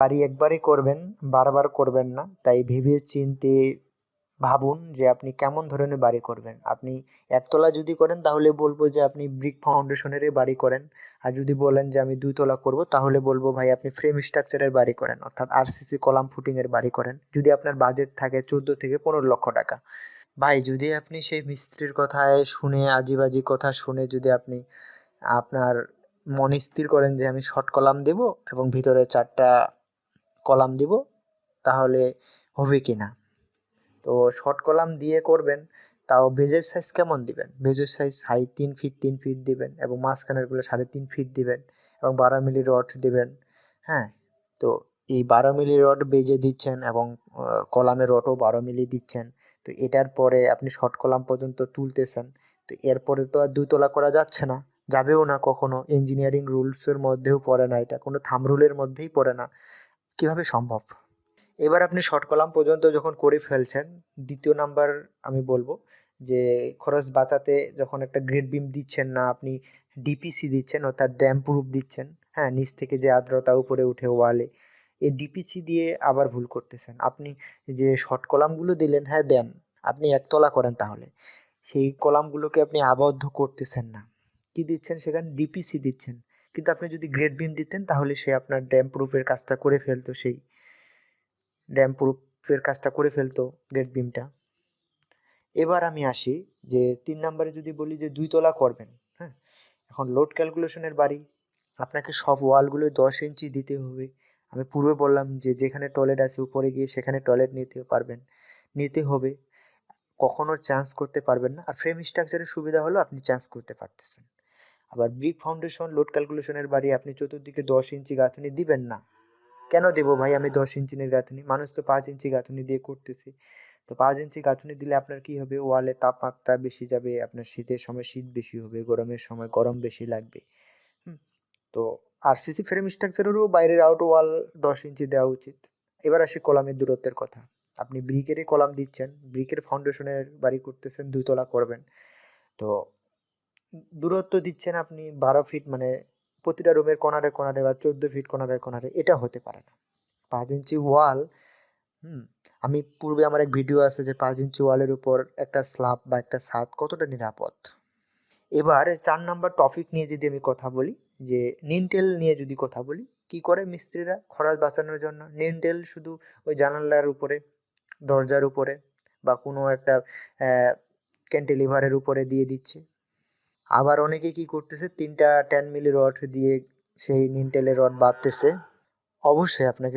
বাড়ি একবারই করবেন, বারবার করবেন না। তাই ভেবে চিন্তে ভাবুন যে আপনি কেমন ধরনের বাড়ি করবেন। আপনি একতলা যদি করেন তাহলে বলব যে আপনি ব্রিক ফাউন্ডেশনেরই বাড়ি করেন। আর যদি বলেন যে আমি দুইতলা করব তাহলে বলব ভাই আপনি ফ্রেম স্ট্রাকচারের বাড়ি করেন, অর্থাৎ আরসিসি কলাম ফুটিংয়ের বাড়ি করেন। যদি আপনার বাজেট থাকে চোদ্দ থেকে পনেরো লক্ষ টাকা। ভাই যদি আপনি সেই মিস্ত্রির কথায় শুনে, আজিবাজি কথা শুনে যদি আপনি আপনার মন স্থির করেন যে আমি শর্ট কলাম দেব এবং ভিতরে চারটা কলাম দিব, তাহলে হবে কি না? তো শর্ট কলাম দিয়ে করবেন, তাও বেজের সাইজ কেমন দিবেন? ভেজের সাইজ হাই তিন ফিট তিন ফিট দিবেন এবং মাঝখানেরগুলো সাড়ে তিন ফিট দিবেন এবং বারো মিলি রড দিবেন হ্যাঁ? তো এই বারো মিলি রড বেজে দিচ্ছেন এবং কলামের রডও বারো মিলি দিচ্ছেন, তো এটার পরে আপনি শর্ট কলাম পর্যন্ত তুলতেছেন, তো এরপরে তো আর দুতলা করা যাচ্ছে না, যাবেও না কখনো ইঞ্জিনিয়ারিং রুলসের মধ্যেও পড়ে না এটা, কোনো থাম রুলের মধ্যেই পড়ে না। কীভাবে সম্ভব? এবার আপনি শর্ট কলাম পর্যন্ত যখন করে ফেলছেন, দ্বিতীয় নাম্বার আমি বলব যে, খরচ বাঁচাতে যখন একটা গ্রেড বিম দিচ্ছেন না, আপনি ডিপিসি দিচ্ছেন, অর্থাৎ ড্যাম প্রুফ দিচ্ছেন হ্যাঁ নিচ থেকে যে আর্দ্রতা উপরে উঠে ওয়ালে এই ডিপিসি দিয়ে আবার ভুল করতেছেন। আপনি যে শর্ট কলামগুলো দিলেন হ্যাঁ দেন, আপনি একতলা করেন তাহলে। সেই কলামগুলোকে আপনি আবদ্ধ করতেছেন না। কি দিচ্ছেন সেখানে? ডিপিসি দিচ্ছেন। কিন্তু আপনি যদি গ্রেড বিম দিতেন, তাহলে সে আপনার ড্যাম প্রুফের কাজটা করে ফেলতো, সেই ড্যাম প্রুফের কাজটা করে ফেলতো গ্রেড বিমটা এবার আমি আসি যে, তিন নম্বরে যদি বলি যে, দুই তলা করবেন হ্যাঁ? এখন লোড ক্যালকুলেশনের বাড়ি। আপনাকে সব ওয়ালগুলো দশ ইঞ্চি দিতে হবে। আমি পূর্বে বললাম যে, যেখানে টয়লেট আছে উপরে গিয়ে সেখানে টয়লেট নিতে পারবেন, নিতে হবে। কখনো চান্স করতে পারবেন না। আর ফ্রেম স্ট্রাকচারের সুবিধা হলো আপনি চান্স করতে পারতেছেন। আবার ব্রিক ফাউন্ডেশন লোড ক্যালকুলেশনের বাড়ি আপনি চতুর্দিকে দশ ইঞ্চি গাঁথনি দিবেন না। কেন দেবো ভাই আমি দশ ইঞ্চিনের গাঁথনি? মানুষ তো পাঁচ ইঞ্চি গাঁথনি দিয়ে করতেছে। তো পাঁচ ইঞ্চি গাঁথনি দিলে আপনার কি হবে? ওয়ালে তাপমাত্রা বেশি যাবে, আপনার শীতের সময় শীত বেশি হবে, গরমের সময় গরম বেশি লাগবে। তো আরসিসি ফ্রেম স্ট্রাকচারেরও বাইরের আউট ওয়াল দশ ইঞ্চি দেওয়া উচিত। এবার আসি কলামের দূরত্বের কথা। আপনি ব্রিকেরই কলাম দিচ্ছেন ব্রিকের ফাউন্ডেশনের বাড়ি করতেছেন, দুতলা করবেন। তো দূরত্ব দিচ্ছেন আপনি বারো ফিট মানে প্রতিটা রুমের কোনারে কোনারে বা চোদ্দ ফিট কোনারে কোনারে এটা হতে পারে না। পাঁচ ইঞ্চি ওয়াল হুম, আমি পূর্বে আমার এক ভিডিও আছে যে পাঁচ ইঞ্চি ওয়ালের উপর একটা স্ল্যাব বা একটা ছাদ কতটা নিরাপদ। এবার চার নাম্বার টপিক নিয়ে যদি আমি কথা বলি, যে নিনটেল নিয়ে যদি কথা বলি, কি করে মিস্ত্রিরা খরচ বাঁচানোর জন্য? নিনটেল শুধু ওই জানালার উপরে, দরজার উপরে বা কোনো একটা ক্যান্টিলিভারের উপরে দিয়ে দিচ্ছে। আবার অনেকে কি করতেছে, তিনটা টেন মিলি রড দিয়ে সেই নিনটেলের রড বাঁধতেছে। অবশ্যই আপনাকে